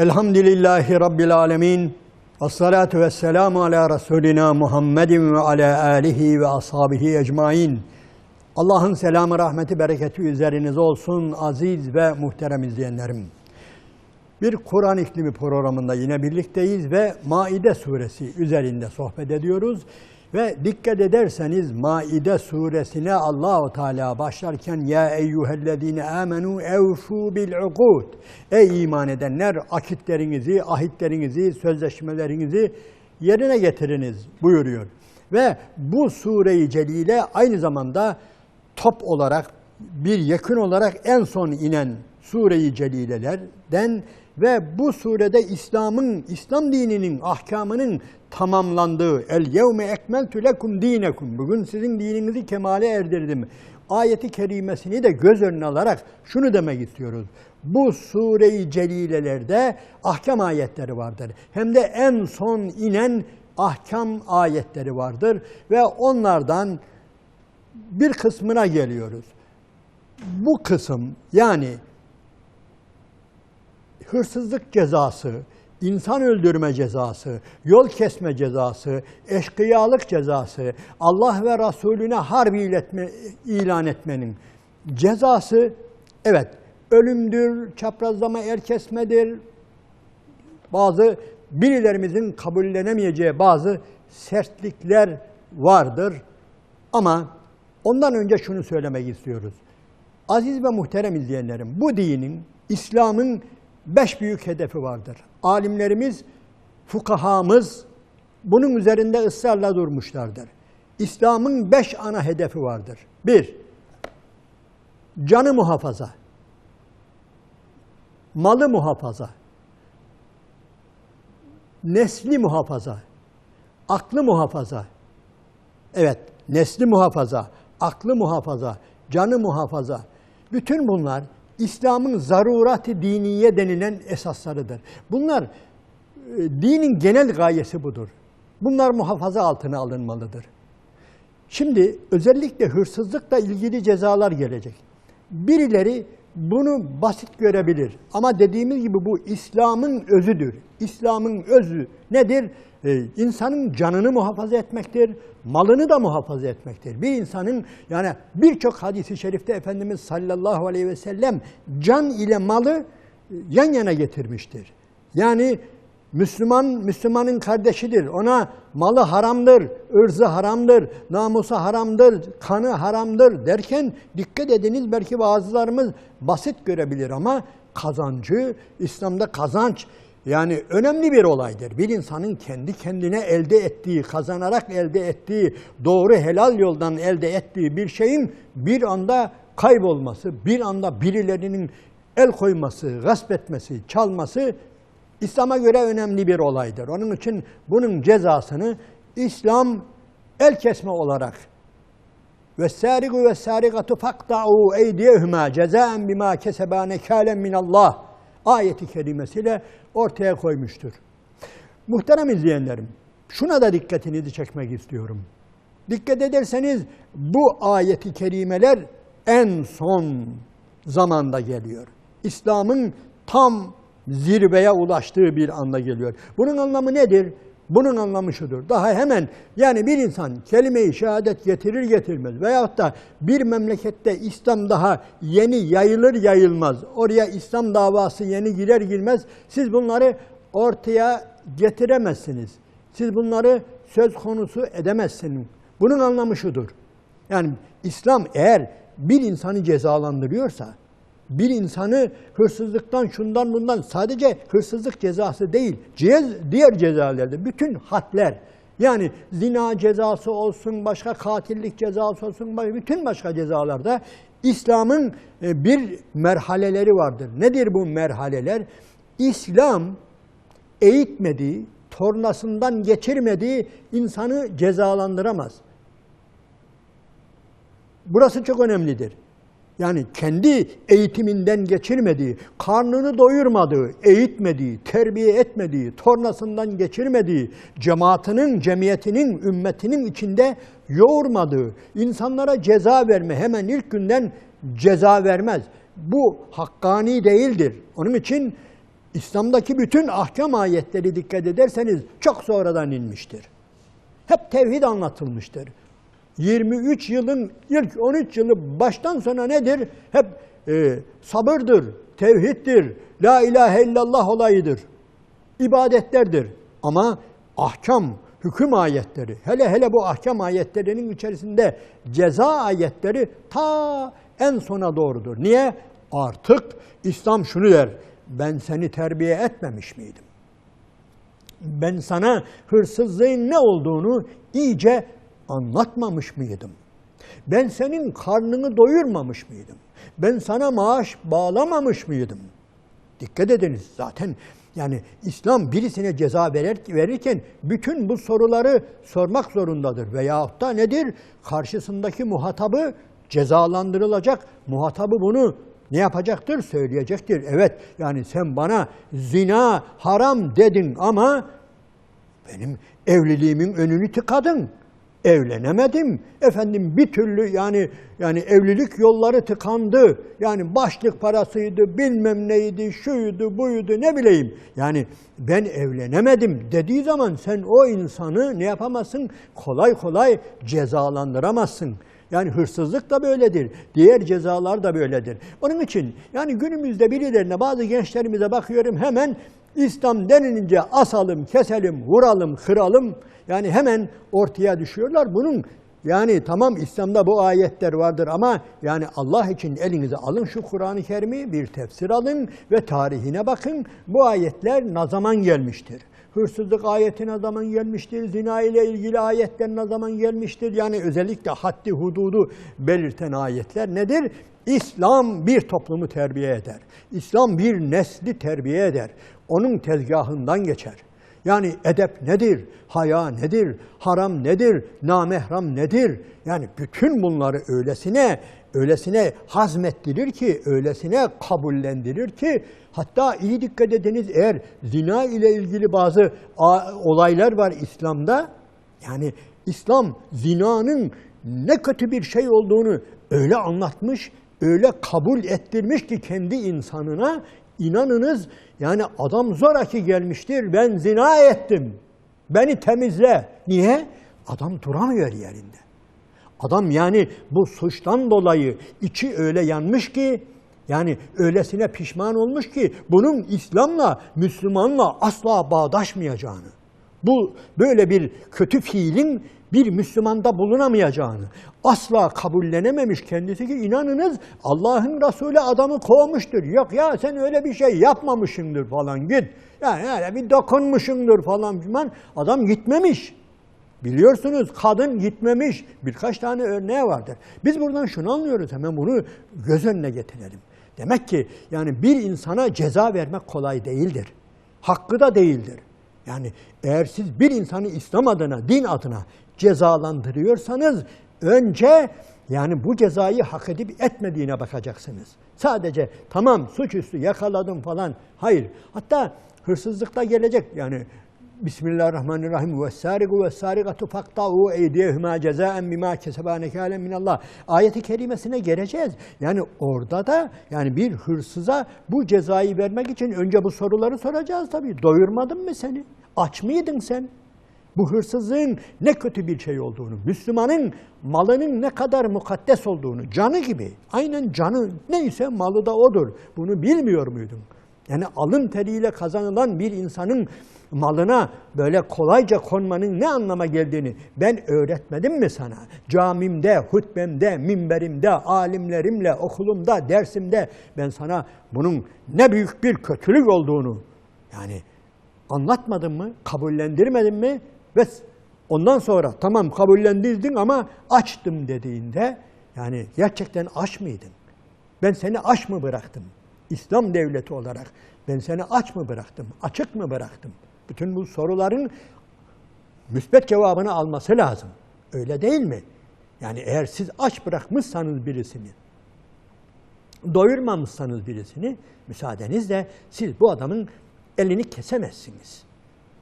Elhamdülillahi Rabbil alemin. Ve salatu ve selamu ala Resulina Muhammedin ve ala alihi ve ashabihi ecmain. Allah'ın selamı, rahmeti, bereketi üzerinize olsun aziz ve muhterem izleyenlerim. Bir Kur'an iklimi programında yine birlikteyiz ve Maide suresi üzerinde sohbet ediyoruz. Ve dikkat ederseniz Maide suresine Allahu Teala başlarken ya eyyühellezine amenu evfu bil ukud. Ey iman edenler akitlerinizi, ahitlerinizi, sözleşmelerinizi yerine getiriniz buyuruyor. Ve bu sure-i celile aynı zamanda top olarak bir yakın olarak en son inen sure-i celilelerden ve bu surede İslam'ın, İslam dininin ahkamının tamamlandığı el yevme ekmeltü lekum dinekum. Bugün sizin dininizi kemale erdirdim. Ayeti kerimesini de göz önüne alarak şunu demek istiyoruz. Bu sure-i celilelerde ahkam ayetleri vardır. Hem de en son inen ahkam ayetleri vardır ve onlardan bir kısmına geliyoruz. Bu kısım yani hırsızlık cezası, insan öldürme cezası, yol kesme cezası, eşkıyalık cezası, Allah ve Resulüne harp iletme, ilan etmenin cezası evet ölümdür, çaprazlama er kesmedir, bazı birilerimizin kabullenemeyeceği bazı sertlikler vardır. Ama ondan önce şunu söylemek istiyoruz. Aziz ve muhterem izleyenlerim, bu dinin, İslam'ın beş büyük hedefi vardır. Alimlerimiz, fukahamız bunun üzerinde ısrarla durmuşlardır. İslam'ın beş ana hedefi vardır. Bir, canı muhafaza, malı muhafaza, nesli muhafaza, aklı muhafaza. Evet, nesli muhafaza, aklı muhafaza, canı muhafaza. Bütün bunlar İslam'ın zarurat-ı diniye denilen esaslarıdır. Bunlar e, dinin genel gayesi budur. Bunlar muhafaza altına alınmalıdır. Şimdi özellikle hırsızlıkla ilgili cezalar gelecek. Birileri bunu basit görebilir. Ama dediğimiz gibi bu İslam'ın özüdür. İslam'ın özü nedir? Ee, insanın canını muhafaza etmektir, malını da muhafaza etmektir. Bir insanın yani birçok hadisi şerifte Efendimiz sallallahu aleyhi ve sellem can ile malı e, yan yana getirmiştir. Yani Müslüman, Müslümanın kardeşidir. Ona malı haramdır, ırzı haramdır, namusu haramdır, kanı haramdır derken dikkat ediniz belki bazılarımız basit görebilir ama kazancı, İslam'da kazanç yani önemli bir olaydır. Bir insanın kendi kendine elde ettiği, kazanarak elde ettiği, doğru helal yoldan elde ettiği bir şeyin bir anda kaybolması, bir anda birilerinin el koyması, gasp etmesi, çalması İslam'a göre önemli bir olaydır. Onun için bunun cezasını İslam el kesme olarak ve sarigu ve sarigatu faqta'u eydiyehuma cezaen bima keseba nekalen min Allah ayeti kerimesiyle ortaya koymuştur. Muhterem izleyenlerim, şuna da dikkatinizi çekmek istiyorum. Dikkat ederseniz bu ayeti kerimeler en son zamanda geliyor. İslam'ın tam zirveye ulaştığı bir anda geliyor. Bunun anlamı nedir? Bunun anlamı şudur. Daha hemen yani bir insan kelime-i şehadet getirir getirmez veyahut da bir memlekette İslam daha yeni yayılır yayılmaz. Oraya İslam davası yeni girer girmez siz bunları ortaya getiremezsiniz. Siz bunları söz konusu edemezsiniz. Bunun anlamı şudur. Yani İslam eğer bir insanı cezalandırıyorsa bir insanı hırsızlıktan, şundan bundan sadece hırsızlık cezası değil, diğer cezalarda bütün hadler yani zina cezası olsun, başka katillik cezası olsun, bütün başka cezalarda İslam'ın e, bir merhaleleri vardır. Nedir bu merhaleler? İslam eğitmediği, tornasından geçirmediği insanı cezalandıramaz. Burası çok önemlidir. Yani kendi eğitiminden geçirmediği, karnını doyurmadığı, eğitmediği, terbiye etmediği, tornasından geçirmediği, cemaatinin, cemiyetinin, ümmetinin içinde yoğurmadığı, insanlara ceza verme, hemen ilk günden ceza vermez. Bu hakkani değildir. Onun için İslam'daki bütün ahkam ayetleri dikkat ederseniz çok sonradan inmiştir. Hep tevhid anlatılmıştır. 23 yılın ilk 13 yılı baştan sona nedir? Hep e, sabırdır, tevhiddir, la ilahe illallah olayıdır, ibadetlerdir. Ama ahkam, hüküm ayetleri, hele hele bu ahkam ayetlerinin içerisinde ceza ayetleri ta en sona doğrudur. Niye? Artık İslam şunu der, ben seni terbiye etmemiş miydim? Ben sana hırsızlığın ne olduğunu iyice anlatmamış mıydım? Ben senin karnını doyurmamış mıydım? Ben sana maaş bağlamamış mıydım? Dikkat ediniz zaten yani İslam birisine ceza verir, verirken bütün bu soruları sormak zorundadır. Veyahut da nedir? Karşısındaki muhatabı cezalandırılacak. Muhatabı bunu ne yapacaktır? Söyleyecektir. Evet yani sen bana zina haram dedin ama benim evliliğimin önünü tıkadın. Evlenemedim. Efendim bir türlü yani yani evlilik yolları tıkandı. Yani başlık parasıydı, bilmem neydi, şuydu, buydu ne bileyim. Yani ben evlenemedim dediği zaman sen o insanı ne yapamazsın? Kolay kolay cezalandıramazsın. Yani hırsızlık da böyledir. Diğer cezalar da böyledir. Onun için yani günümüzde birilerine bazı gençlerimize bakıyorum hemen İslam denilince asalım, keselim, vuralım, kıralım. Yani hemen ortaya düşüyorlar. Bunun yani tamam İslam'da bu ayetler vardır ama yani Allah için elinize alın şu Kur'an-ı Kerim'i bir tefsir alın ve tarihine bakın. Bu ayetler ne zaman gelmiştir? Hırsızlık ayeti ne zaman gelmiştir? Zina ile ilgili ayetler ne zaman gelmiştir? Yani özellikle haddi hududu belirten ayetler nedir? İslam bir toplumu terbiye eder. İslam bir nesli terbiye eder. Onun tezgahından geçer. Yani edep nedir? Haya nedir? Haram nedir? Namehram nedir? Yani bütün bunları öylesine öylesine hazmettirir ki, öylesine kabullendirir ki hatta iyi dikkat ediniz eğer zina ile ilgili bazı olaylar var İslam'da yani İslam zinanın ne kötü bir şey olduğunu öyle anlatmış, öyle kabul ettirmiş ki kendi insanına inanınız yani adam zoraki gelmiştir ben zina ettim. Beni temizle. Niye? Adam duramıyor yerinde. Adam yani bu suçtan dolayı içi öyle yanmış ki yani öylesine pişman olmuş ki bunun İslam'la, Müslümanla asla bağdaşmayacağını, bu böyle bir kötü fiilin bir Müslümanda bulunamayacağını asla kabullenememiş kendisi ki inanınız Allah'ın Resulü adamı kovmuştur. Yok ya sen öyle bir şey yapmamışsındır falan git. Yani öyle bir dokunmuşsundur falan filan. Adam gitmemiş. Biliyorsunuz kadın gitmemiş. Birkaç tane örneği vardır. Biz buradan şunu anlıyoruz hemen bunu göz önüne getirelim. Demek ki yani bir insana ceza vermek kolay değildir. Hakkı da değildir. Yani eğer siz bir insanı İslam adına, din adına cezalandırıyorsanız önce yani bu cezayı hak edip etmediğine bakacaksınız. Sadece tamam suçüstü yakaladım falan. Hayır. Hatta hırsızlıkta gelecek. Yani Bismillahirrahmanirrahim. Ve sarigu ve sarigatu fakta'u eydiyehuma cezaen bima keseba nekalen minallah. Ayeti kerimesine geleceğiz. Yani orada da yani bir hırsıza bu cezayı vermek için önce bu soruları soracağız tabii. Doyurmadın mı seni? Aç mıydın sen? Bu hırsızlığın ne kötü bir şey olduğunu, Müslümanın malının ne kadar mukaddes olduğunu, canı gibi, aynen canı neyse malı da odur. Bunu bilmiyor muydun? Yani alın teriyle kazanılan bir insanın malına böyle kolayca konmanın ne anlama geldiğini ben öğretmedim mi sana? Camimde, hutbemde, minberimde, alimlerimle, okulumda, dersimde ben sana bunun ne büyük bir kötülük olduğunu yani anlatmadım mı? Kabullendirmedim mi? Ve ondan sonra tamam kabullendirdin ama açtım dediğinde yani gerçekten aç mıydın? Ben seni aç mı bıraktım? İslam devleti olarak ben seni aç mı bıraktım? Açık mı bıraktım? Bütün bu soruların müsbet cevabını alması lazım. Öyle değil mi? Yani eğer siz aç bırakmışsanız birisini, doyurmamışsanız birisini, müsaadenizle siz bu adamın elini kesemezsiniz.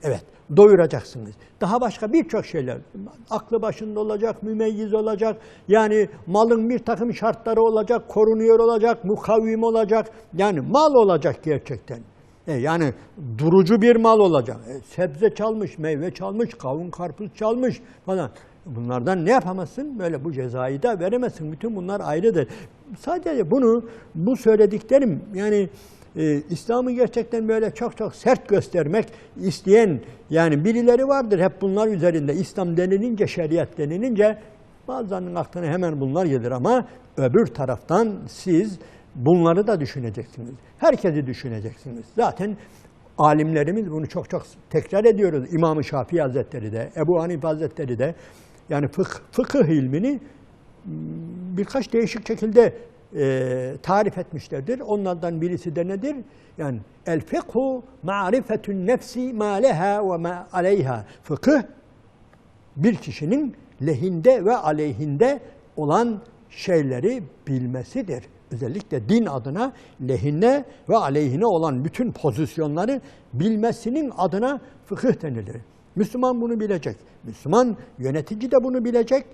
Evet, doyuracaksınız. Daha başka birçok şeyler. Aklı başında olacak, mümeyyiz olacak. Yani malın bir takım şartları olacak, korunuyor olacak, mukavvim olacak. Yani mal olacak gerçekten. E, yani durucu bir mal olacak. E, sebze çalmış, meyve çalmış, kavun karpuz çalmış falan. Bunlardan ne yapamazsın? Böyle bu cezayı da veremezsin. Bütün bunlar ayrıdır. Sadece bunu, bu söylediklerim yani e, İslam'ı gerçekten böyle çok çok sert göstermek isteyen yani birileri vardır hep bunlar üzerinde. İslam denilince, şeriat denilince bazılarının aklına hemen bunlar gelir ama öbür taraftan siz bunları da düşüneceksiniz. Herkesi düşüneceksiniz. Zaten alimlerimiz bunu çok çok tekrar ediyoruz. İmam-ı Şafii Hazretleri de, Ebu Hanife Hazretleri de yani fıkıh, fıkıh ilmini birkaç değişik şekilde e, tarif etmişlerdir. Onlardan birisi de nedir? Yani el fıkhu ma'rifetun nefsi ma leha ve ma aleyha. Fıkıh bir kişinin lehinde ve aleyhinde olan şeyleri bilmesidir. Özellikle din adına lehine ve aleyhine olan bütün pozisyonları bilmesinin adına fıkıh denilir. Müslüman bunu bilecek. Müslüman yönetici de bunu bilecek.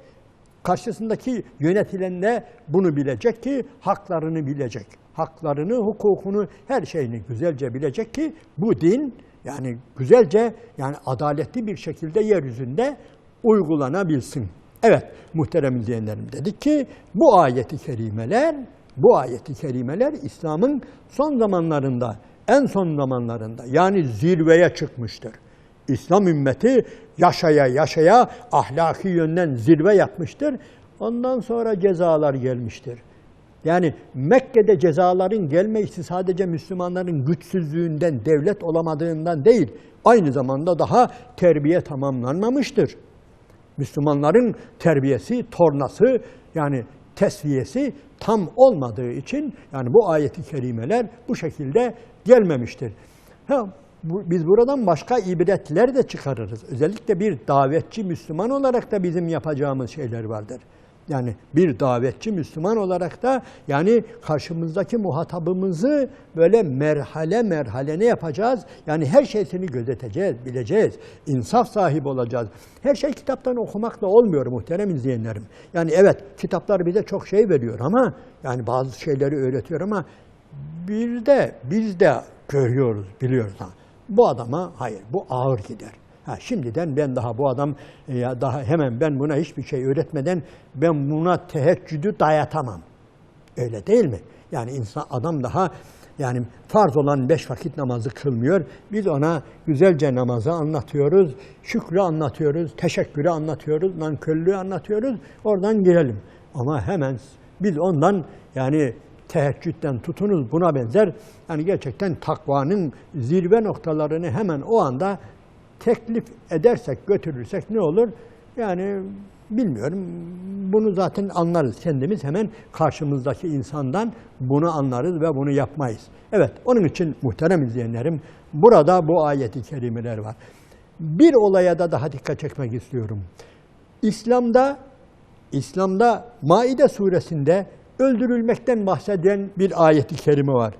Karşısındaki yönetilen de bunu bilecek ki haklarını bilecek. Haklarını, hukukunu, her şeyini güzelce bilecek ki bu din yani güzelce yani adaletli bir şekilde yeryüzünde uygulanabilsin. Evet muhterem izleyenlerim dedik ki bu ayeti kerimeler bu ayeti kerimeler İslam'ın son zamanlarında en son zamanlarında yani zirveye çıkmıştır. İslam ümmeti yaşaya yaşaya ahlaki yönden zirve yapmıştır. Ondan sonra cezalar gelmiştir. Yani Mekke'de cezaların gelmesi sadece Müslümanların güçsüzlüğünden, devlet olamadığından değil, aynı zamanda daha terbiye tamamlanmamıştır. Müslümanların terbiyesi, tornası yani tesviyesi tam olmadığı için yani bu ayeti kerimeler bu şekilde gelmemiştir. Ha, bu, biz buradan başka ibretler de çıkarırız. Özellikle bir davetçi Müslüman olarak da bizim yapacağımız şeyler vardır. Yani bir davetçi Müslüman olarak da yani karşımızdaki muhatabımızı böyle merhale merhale ne yapacağız? Yani her şeysini gözeteceğiz, bileceğiz. İnsaf sahibi olacağız. Her şey kitaptan okumakla olmuyor muhterem izleyenlerim. Yani evet kitaplar bize çok şey veriyor ama yani bazı şeyleri öğretiyor ama bir de biz de görüyoruz, biliyoruz. Ha. Bu adama hayır, bu ağır gider. Ha, şimdiden ben daha bu adam e, ya daha hemen ben buna hiçbir şey öğretmeden ben buna teheccüdü dayatamam. Öyle değil mi? Yani insan adam daha yani farz olan beş vakit namazı kılmıyor. Biz ona güzelce namazı anlatıyoruz, şükrü anlatıyoruz, teşekkürü anlatıyoruz, nankörlüğü anlatıyoruz. Oradan girelim. Ama hemen biz ondan yani teheccüden tutunuz buna benzer yani gerçekten takvanın zirve noktalarını hemen o anda teklif edersek, götürürsek ne olur? Yani bilmiyorum. Bunu zaten anlarız kendimiz. Hemen karşımızdaki insandan bunu anlarız ve bunu yapmayız. Evet, onun için muhterem izleyenlerim, burada bu ayeti kerimeler var. Bir olaya da daha dikkat çekmek istiyorum. İslam'da İslam'da Maide suresinde öldürülmekten bahseden bir ayeti kerime var.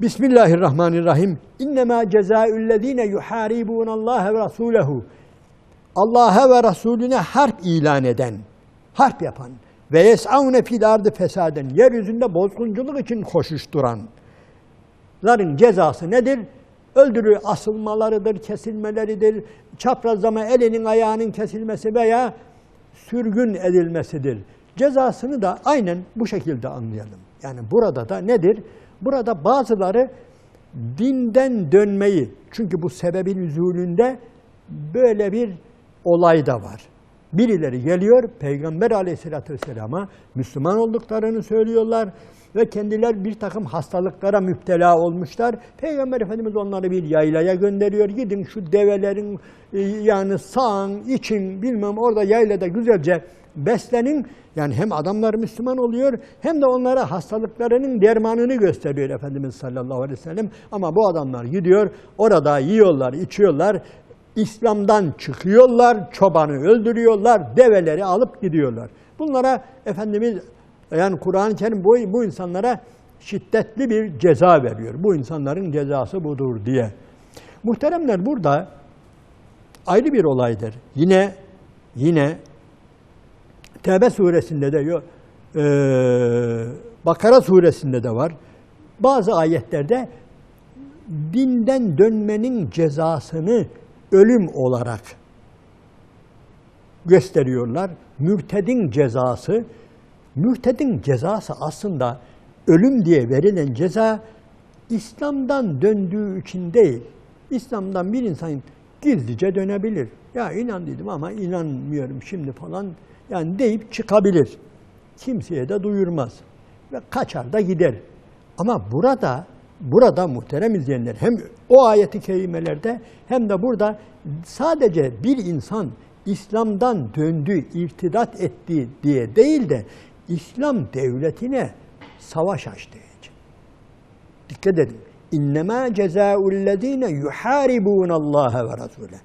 Bismillahirrahmanirrahim. İnnemâ cezaüllezîne yuhâribûnallâhe ve rasûlehu. Allah'a ve Resulüne harp ilan eden, harp yapan ve yes'avne fil ardı fesaden, yeryüzünde bozgunculuk için koşuşturanların cezası nedir? Öldürü asılmalarıdır, kesilmeleridir, çaprazlama elinin ayağının kesilmesi veya sürgün edilmesidir. Cezasını da aynen bu şekilde anlayalım. Yani burada da nedir? Burada bazıları dinden dönmeyi, çünkü bu sebebin üzülünde böyle bir olay da var. Birileri geliyor, Peygamber aleyhissalatü vesselama Müslüman olduklarını söylüyorlar ve kendiler bir takım hastalıklara müptela olmuşlar. Peygamber Efendimiz onları bir yaylaya gönderiyor. Gidin şu develerin e, yani sağın, için bilmem orada yaylada güzelce beslenin. Yani hem adamlar Müslüman oluyor hem de onlara hastalıklarının dermanını gösteriyor Efendimiz sallallahu aleyhi ve sellem. Ama bu adamlar gidiyor orada yiyorlar, içiyorlar. İslam'dan çıkıyorlar, çobanı öldürüyorlar, develeri alıp gidiyorlar. Bunlara Efendimiz yani Kur'an-ı Kerim bu, bu insanlara şiddetli bir ceza veriyor. Bu insanların cezası budur diye. Muhteremler burada ayrı bir olaydır. Yine yine Tevbe suresinde de yok. Ee, Bakara suresinde de var. bazı ayetlerde dinden dönmenin cezasını ölüm olarak gösteriyorlar. Mürtedin cezası, mürtedin cezası aslında ölüm diye verilen ceza İslam'dan döndüğü için değil. İslam'dan bir insan gizlice dönebilir. Ya inandıydım ama inanmıyorum şimdi falan. Yani deyip çıkabilir. Kimseye de duyurmaz. Ve kaçar da gider. Ama burada burada muhterem izleyenler hem o ayeti kerimelerde hem de burada sadece bir insan İslam'dan döndü, irtidat etti diye değil de İslam devletine savaş açtığı için. Dikkat edin. İnnemâ cezâullezîne yuhâribûne Allâhe ve Rasûle.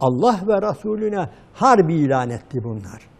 Allah ve Resulüne harbi ilan etti bunlar.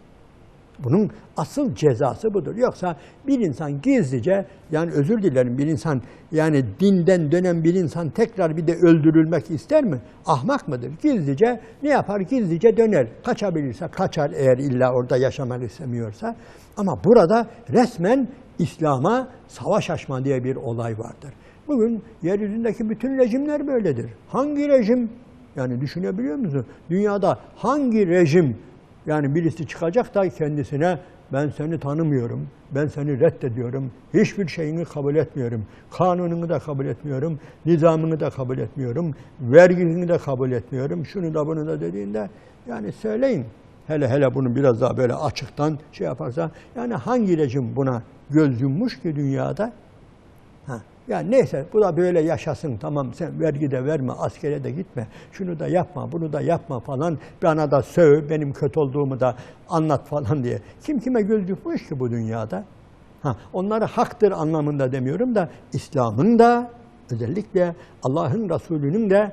Bunun asıl cezası budur. Yoksa bir insan gizlice, yani özür dilerim bir insan, yani dinden dönen bir insan tekrar bir de öldürülmek ister mi? Ahmak mıdır? Gizlice ne yapar? Gizlice döner. Kaçabilirse kaçar eğer illa orada yaşamak istemiyorsa. Ama burada resmen İslam'a savaş açma diye bir olay vardır. Bugün yeryüzündeki bütün rejimler böyledir. Hangi rejim? Yani düşünebiliyor musun? Dünyada hangi rejim yani birisi çıkacak da kendisine ben seni tanımıyorum, ben seni reddediyorum, hiçbir şeyini kabul etmiyorum, kanununu da kabul etmiyorum, nizamını da kabul etmiyorum, vergisini de kabul etmiyorum, şunu da bunu da dediğinde yani söyleyin. Hele hele bunu biraz daha böyle açıktan şey yaparsa yani hangi rejim buna göz yummuş ki dünyada? Ya neyse bu da böyle yaşasın tamam sen vergi de verme askere de gitme şunu da yapma bunu da yapma falan bana da söv benim kötü olduğumu da anlat falan diye. Kim kime göz ki bu dünyada? Ha, onları haktır anlamında demiyorum da İslam'ın da özellikle Allah'ın Resulü'nün de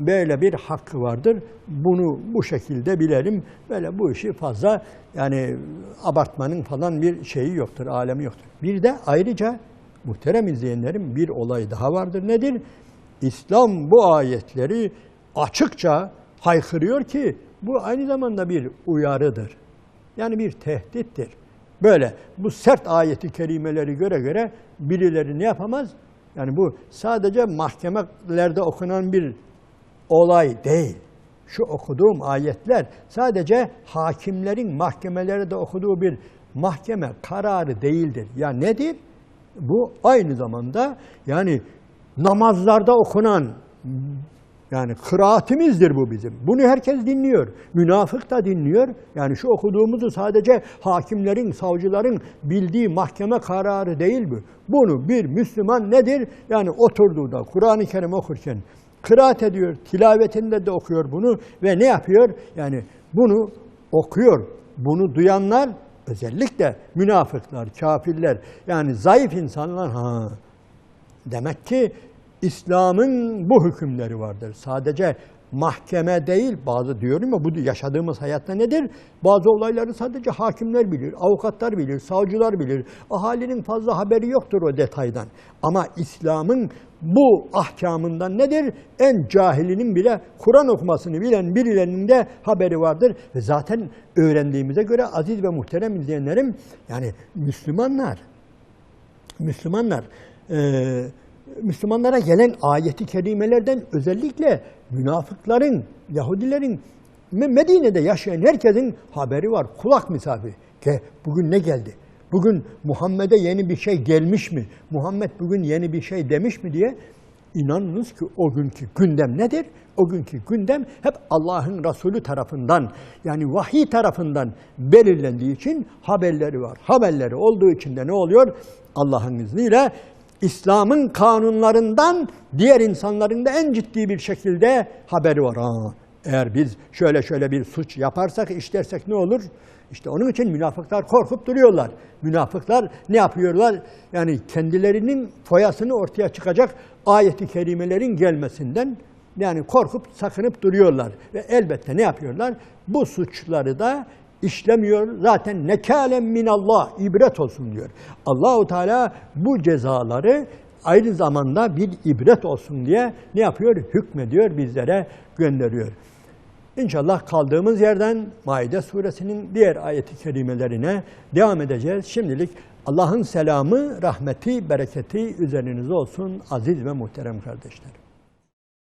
böyle bir hakkı vardır. Bunu bu şekilde bilelim. Böyle bu işi fazla yani abartmanın falan bir şeyi yoktur, alemi yoktur. Bir de ayrıca muhterem izleyenlerim bir olay daha vardır. Nedir? İslam bu ayetleri açıkça haykırıyor ki bu aynı zamanda bir uyarıdır. Yani bir tehdittir. Böyle bu sert ayeti kerimeleri göre göre birileri ne yapamaz? Yani bu sadece mahkemelerde okunan bir olay değil. Şu okuduğum ayetler sadece hakimlerin mahkemelerde okuduğu bir mahkeme kararı değildir. Ya nedir? Bu aynı zamanda yani namazlarda okunan yani kıraatimizdir bu bizim. Bunu herkes dinliyor. Münafık da dinliyor. Yani şu okuduğumuzu sadece hakimlerin, savcıların bildiği mahkeme kararı değil bu. Bunu bir Müslüman nedir? Yani oturduğu da Kur'an-ı Kerim okurken kıraat ediyor, tilavetinde de okuyor bunu ve ne yapıyor? Yani bunu okuyor. Bunu duyanlar özellikle münafıklar, kafirler yani zayıf insanlar ha demek ki İslam'ın bu hükümleri vardır. Sadece mahkeme değil, bazı diyorum ya bu yaşadığımız hayatta nedir? Bazı olayları sadece hakimler bilir, avukatlar bilir, savcılar bilir. Ahalinin fazla haberi yoktur o detaydan. Ama İslam'ın bu ahkamından nedir? En cahilinin bile Kur'an okumasını bilen birilerinin de haberi vardır. Ve zaten öğrendiğimize göre aziz ve muhterem izleyenlerim, yani Müslümanlar, Müslümanlar, e, Müslümanlara gelen ayeti kerimelerden özellikle münafıkların, Yahudilerin, Medine'de yaşayan herkesin haberi var. Kulak misafiri. Ke bugün ne geldi? Bugün Muhammed'e yeni bir şey gelmiş mi? Muhammed bugün yeni bir şey demiş mi diye inanınız ki o günkü gündem nedir? O günkü gündem hep Allah'ın Resulü tarafından yani vahiy tarafından belirlendiği için haberleri var. Haberleri olduğu için de ne oluyor? Allah'ın izniyle İslam'ın kanunlarından diğer insanların da en ciddi bir şekilde haberi var. Ha, eğer biz şöyle şöyle bir suç yaparsak, işlersek ne olur? İşte onun için münafıklar korkup duruyorlar. Münafıklar ne yapıyorlar? Yani kendilerinin foyasını ortaya çıkacak ayeti kerimelerin gelmesinden yani korkup sakınıp duruyorlar. Ve elbette ne yapıyorlar? Bu suçları da işlemiyor. Zaten nekalen minallah ibret olsun diyor. Allahu Teala bu cezaları aynı zamanda bir ibret olsun diye ne yapıyor? Hükmediyor, bizlere gönderiyor. İnşallah kaldığımız yerden Maide suresinin diğer ayeti kerimelerine devam edeceğiz. Şimdilik Allah'ın selamı, rahmeti, bereketi üzerinize olsun aziz ve muhterem kardeşlerim.